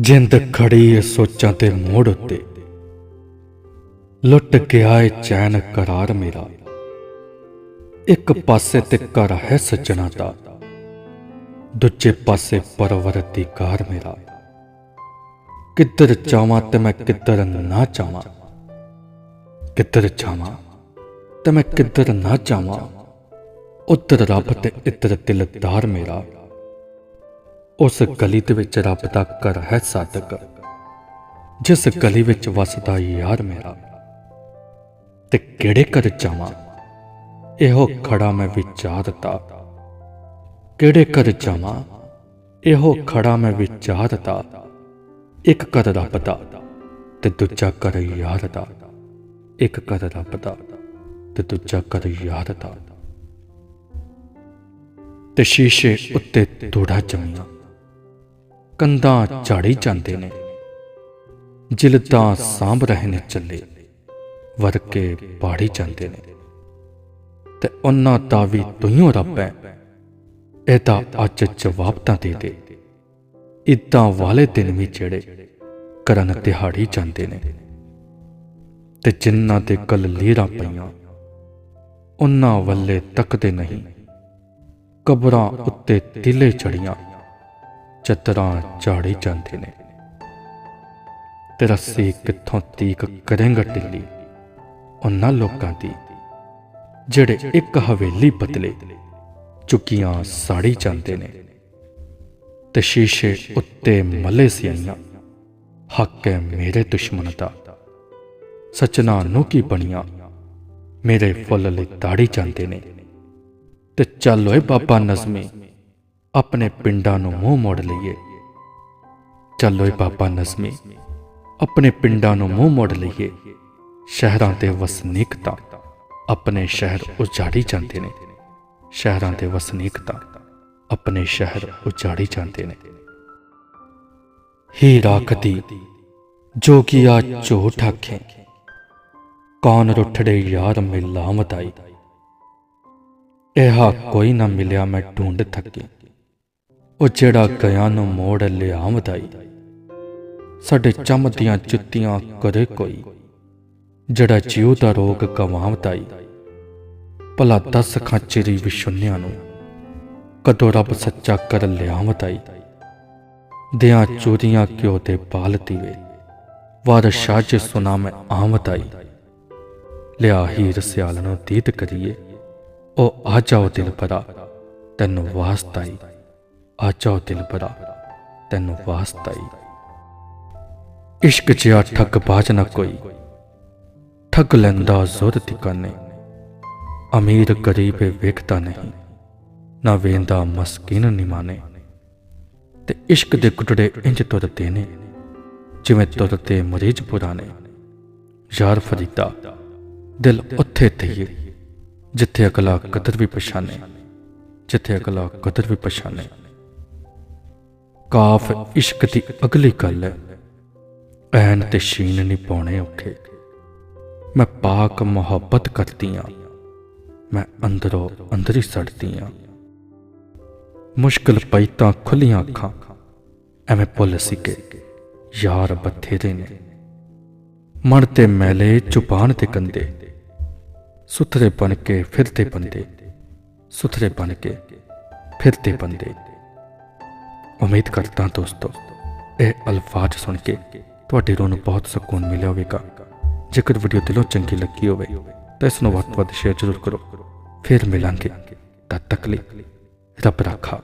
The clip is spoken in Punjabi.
ਜਿੰਦ ਖੜੀ ਏ ਸੋਚਾਂ ਤੇ ਮੋੜ ਉੱਤੇ। ਲੁੱਟ ਗਿਆ ਏ ਚੈਨ ਕਰਾਰ ਮੇਰਾ। ਇੱਕ ਪਾਸੇ ਤੇ ਘਰ ਹੈ ਸੱਜਣਾ ਦਾ। ਦੂਜੇ ਪਾਸੇ ਪਰਵਰਦੀਗਾਰ ਮੇਰਾ। ਕਿੱਧਰ ਚਾਵਾਂ ਤੇ ਮੈਂ ਕਿੱਧਰ ਨਾ ਚਾਵਾਂ ਕਿੱਧਰ ਚਾਵਾਂ ਤੇ ਮੈਂ ਕਿੱਧਰ ਨਾ ਚਾਵਾਂ ਉੱਧਰ ਰੱਬ ਤੇ ਇੱਧਰ ਦਿਲਦਾਰ ਮੇਰਾ। ਉਸ ਗਲੀ ਦੇ ਵਿੱਚ ਰੱਬ ਦਾ ਘਰ ਹੈ ਸਾਦਕ, ਜਿਸ ਗਲੀ ਵਿੱਚ ਵਸਦਾ ਯਾਰ ਮੇਰਾ। ਤੇ ਕਿਹੜੇ ਘਰ ਜਾਵਾਂ? ਇਹੋ ਖੜਾ ਮੈਂ ਵਿਚਾਰਦਾ ਕਿਹੜੇ ਘਰ ਜਾਵਾਂ? ਇਹੋ ਖੜਾ ਮੈਂ ਵਿਚਾਰਦਾ ਇੱਕ ਘਰ ਰੱਬ ਦਾ ਤੇ ਦੂਜਾ ਘਰ ਯਾਰ ਦਾ। ਇੱਕ ਘਰ ਰੱਬ ਦਾ ਤੇ ਦੂਜਾ ਘਰ ਯਾਰ ਦਾ। ਤੇ ਸ਼ੀਸ਼ੇ ਉੱਤੇ ਧੂੜਾ ਜਮੀਆਂ ਕੰਧਾਂ ਝਾੜੀ ਜਾਂਦੇ ਨੇ। ਜਿਲਦਾਂ ਸਾਂਭ ਰਹੇ ਨੇ ਚੱਲੇ ਵਰਕੇ ਬਾੜੀ ਜਾਂਦੇ ਨੇ। ਤੇ ਉਹਨਾਂ ਦਾ ਵੀ ਤੂੰ ਰੱਬ ਹੈ। ਇਹਦਾ ਅੱਜ ਜਵਾਬ ਤਾਂ ਦੇ ਦੇ। ਇਦਾਂ ਵਾਲੇ ਦਿਨ ਵੀ ਜਿਹੜੇ ਕਰਨ ਦਿਹਾੜੀ ਜਾਂਦੇ ਨੇ। ਤੇ ਜਿੰਨਾਂ ਦੇ ਕੱਲ ਲੀਰਾਂ ਪਈਆਂ, ਉਹਨਾਂ ਵੱਲੇ ਤੱਕਦੇ ਨਹੀਂ। ਕਬਰਾਂ ਉੱਤੇ ਤਿਲੇ ਚੜੀਆਂ ਚਤਰਾਂ ਝਾੜੀ ਜਾਂਦੇ ਨੇ। ਤੇ ਰੱਸੀ ਕਿੱਥੋਂ ਤੀਕ ਕਰੇਂਗਾ ਢਿੱਲੀ ਉਹਨਾਂ ਲੋਕਾਂ ਦੀ, ਜਿਹੜੇ ਇੱਕ ਹਵੇਲੀ ਬਦਲੇ ਚੁੱਕੀਆਂ ਸਾੜੀ ਜਾਂਦੇ ਨੇ। ਤੇ ਸ਼ੀਸ਼ੇ ਉੱਤੇ ਮਲੇ ਸਿਆਈਆਂ ਹੱਕ ਹੈ ਮੇਰੇ ਦੁਸ਼ਮਣ ਦਾ ਸਚਨਾ ਨੂੰ ਕੀ ਬਣੀਆਂ, ਮੇਰੇ ਫੁੱਲ ਲਈ ਦਾੜੀ ਜਾਂਦੇ ਨੇ। ਤੇ ਚੱਲ ਓਏ ਬਾਬਾ ਨਜ਼ਮੀ ਆਪਣੇ ਪਿੰਡਾਂ ਨੂੰ ਮੂੰਹ ਮੋੜ ਲਈਏ। ਚੱਲ ਏ ਬਾਬਾ ਨਜ਼ਮੀ, ਆਪਣੇ ਪਿੰਡਾਂ ਨੂੰ ਮੂੰਹ ਮੋੜ ਲਈਏ। ਸ਼ਹਿਰਾਂ ਦੇ ਵਸਨੀਕ ਤਾਂ ਆਪਣੇ ਸ਼ਹਿਰ ਉਜਾੜੀ ਜਾਂਦੇ ਨੇ। ਸ਼ਹਿਰਾਂ ਦੇ ਵਸਨੀਕ ਤਾਂ ਆਪਣੇ ਸ਼ਹਿਰ ਉਜਾੜੀ ਜਾਂਦੇ ਨੇ। ਹੀ ਰਾਖਦੀ ਜੋਗੀਆ ਝੂਠ ਆਖੇ, ਕੌਣ ਰੁੱਠੜੇ ਯਾਰ ਮਿਲਾਮਤ ਆਈ ਇਹ ਕੋਈ ਨਾ ਮਿਲਿਆ ਮੈਂ ਢੂੰਡ ਥੱਕੀ। ਉਹ ਜਿਹੜਾ ਗਿਆ ਨੂੰ ਮੋੜ ਲਿਆਮਦ ਆਈ ਸਾਡੇ ਚੰਮ ਦੀਆਂ ਜੁੱਤੀਆਂ ਕਰੇ ਕੋਈ। ਜਿਹੜਾ ਜੀਉ ਦਾ ਰੋਗ ਗਵਾਵਤਾਈ ਭਲਾ ਦਸ ਖਾਚਰੀ ਵਿਸ਼ੁੰਨਿਆਂ ਨੂੰ ਕਦੋਂ ਰੱਬ ਸੱਚਾ ਕਰ ਲਿਆਮਤਾਈ ਦਿਆਂ ਚੋਰੀਆਂ ਕਿਉ ਤੇ ਪਾਲਤੀ ਵੇ ਵਾਰ ਸ਼ਾਜ ਸੁਨਾ ਮੈਂ ਆਮਤਾਈ ਲਿਆ ਹੀਰ ਸਿਆਲ ਨੂੰ ਦੀਦ ਕਰੀਏ। ਉਹ ਆ ਜਾਓ ਦਿਲ ਭਰਾ, ਤੈਨੂੰ ਵਾਸਤਾਈ ਆ ਜਾਓ ਦਿਲ ਭਰਾ, ਤੈਨੂੰ ਈ। ਇਸ਼ਕ ਜਿਹਾ ਠੱਗ ਬਾਜ ਨਾ ਕੋਈ, ਠੱਗ ਲੈਂਦਾ ਜ਼ੁਰ ਟਿਕਾਨੇ ਅਮੀਰ ਗਰੀਬ ਵੇਖਦਾ ਨਹੀਂ, ਨਾ ਵੇਂਦਾ ਮਸਕੀਨ ਨਿਮਾਨੇ। ਤੇ ਇਸ਼ਕ ਦੇ ਕੁਟੜੇ ਇੰਜ ਤੁਰਦੇ ਨੇ, ਜਿਵੇਂ ਤੁਰਦੇ ਮਰੀਜ਼ ਪੁਰਾਣੇ। ਯਾਰ ਫਰੀਦਾ, ਦਿਲ ਉੱਥੇ ਤਈਏ ਜਿੱਥੇ ਅਗਲਾ ਕਦਰ ਵੀ ਪਛਾਣੇ ਜਿੱਥੇ ਅਗਲਾ ਕਦਰ ਵੀ ਪਛਾਣੇ ਕਾਫ ਇਸ਼ਕ ਦੀ ਅਗਲੀ ਗੱਲ ਹੈ। ਐਨ ਤੇ ਸ਼ੀਨ ਨਹੀਂ ਪਾਉਣੇ ਔਖੇ। ਮੈਂ ਪਾਕ ਮੁਹੱਬਤ ਕਰਦੀ ਆ। ਮੈਂ ਅੰਦਰੋਂ ਅੰਦਰ ਹੀ ਸੜਦੀ ਆ। ਮੁਸ਼ਕਲ ਪਈ ਤਾਂ ਖੁੱਲੀਆਂ ਅੱਖਾਂ। ਐਵੇਂ ਭੁੱਲ ਸਿੱਕੇ ਯਾਰ ਬਥੇਰੇ ਨੇ। ਮਨ ਤੇ ਮੈਲੇ ਚੁਬਾਨ ਤੇ ਕੰਦੇ ਸੁਥਰੇ ਬਣ ਕੇ ਫਿਰਦੇ ਬੰਦੇ। ਸੁਥਰੇ ਬਣ ਕੇ ਫਿਰਦੇ ਬੰਦੇ। ਉਮੀਦ ਕਰਦਾ ਦੋਸਤੋ, ਇਹ ਅਲਫਾਜ਼ ਸੁਣ ਕੇ ਤੁਹਾਡੇ ਰੋਹ ਨੂੰ ਬਹੁਤ ਸਕੂਨ ਮਿਲਿਆ ਹੋਵੇਗਾ। ਜੇਕਰ ਵੀਡੀਓ ਦਿਲੋਂ ਚੰਗੀ ਲੱਗੀ ਹੋਵੇ, ਤਾਂ ਇਸ ਨੂੰ ਵੱਧ ਤੋਂ ਵੱਧ ਸ਼ੇਅਰ ਜ਼ਰੂਰ ਕਰੋ। ਫਿਰ ਮਿਲਾਂਗੇ ਤਦ ਤੱਕ ਲਈ ਰੱਬ ਰਾਖਾ।